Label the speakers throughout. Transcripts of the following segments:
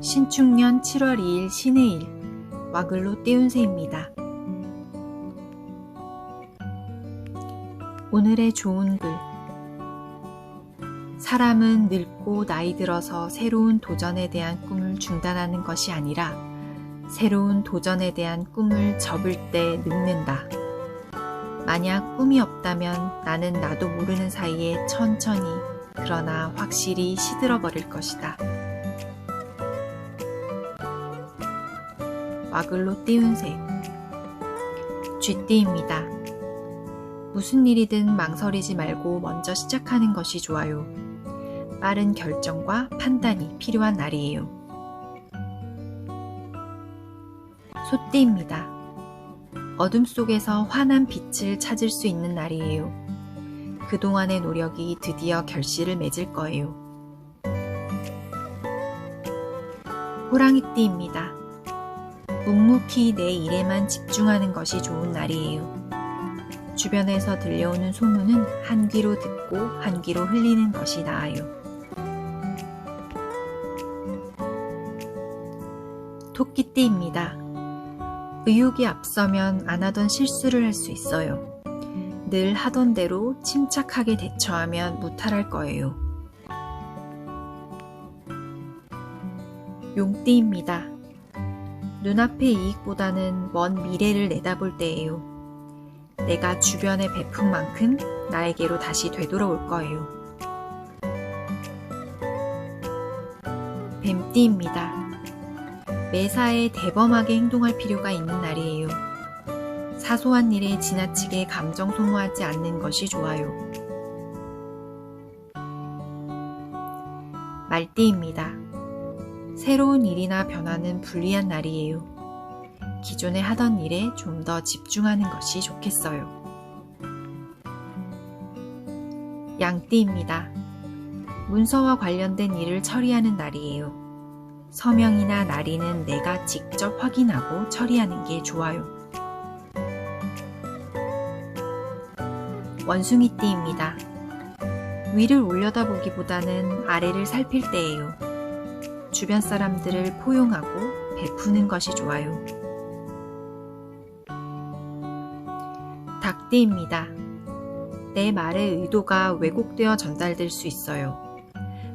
Speaker 1: 신축년 7월 2일 신의 일 와글로 띄운새입니다. 오늘의 좋은 글 사람은 늙고 나이 들어서 새로운 도전에 대한 꿈을 중단하는 것이 아니라 새로운 도전에 대한 꿈을 접을 때 늙는다. 만약 꿈이 없다면 나는 나도 모르는 사이에 천천히 그러나 확실히 시들어 버릴 것이다. 와글로 띄운 새 쥐띠입니다. 무슨 일이든 망설이지 말고 먼저 시작하는 것이 좋아요. 빠른 결정과 판단이 필요한 날이에요. 소띠입니다. 어둠 속에서 환한 빛을 찾을 수 있는 날이에요. 그동안의 노력이 드디어 결실을 맺을 거예요. 호랑이띠입니다. 묵묵히 내 일에만 집중하는 것이 좋은 날이에요. 주변에서 들려오는 소문은 한 귀로 듣고 한 귀로 흘리는 것이 나아요. 토끼띠입니다. 의욕이 앞서면 안 하던 실수를 할 수 있어요. 늘 하던 대로 침착하게 대처하면 무탈할 거예요. 용띠입니다. 눈앞의 이익보다는 먼 미래를 내다볼 때예요. 내가 주변에 베푼 만큼 나에게로 다시 되돌아올 거예요. 뱀띠입니다. 매사에 대범하게 행동할 필요가 있는 날이에요. 사소한 일에 지나치게 감정 소모하지 않는 것이 좋아요. 말띠입니다. 새로운 일이나 변화는 불리한 날이에요. 기존에 하던 일에 좀 더 집중하는 것이 좋겠어요. 양띠입니다. 문서와 관련된 일을 처리하는 날이에요. 서명이나 날이는 내가 직접 확인하고 처리하는 게 좋아요. 원숭이띠입니다. 위를 올려다보기보다는 아래를 살필 때예요. 주변 사람들을 포용하고 베푸는 것이 좋아요. 닭띠입니다. 내 말의 의도가 왜곡되어 전달될 수 있어요.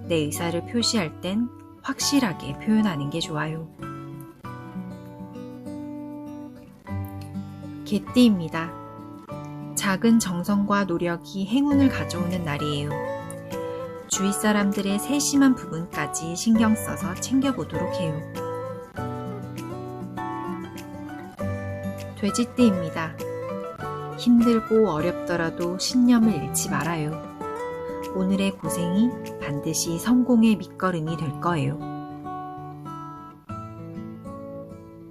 Speaker 1: 내 의사를 표시할 땐 확실하게 표현하는 게 좋아요. 개띠입니다. 작은 정성과 노력이 행운을 가져오는 날이에요. 주위 사람들의 세심한 부분까지 신경 써서 챙겨보도록 해요. 돼지띠입니다. 힘들고 어렵더라도 신념을 잃지 말아요. 오늘의 고생이 반드시 성공의 밑거름이 될 거예요.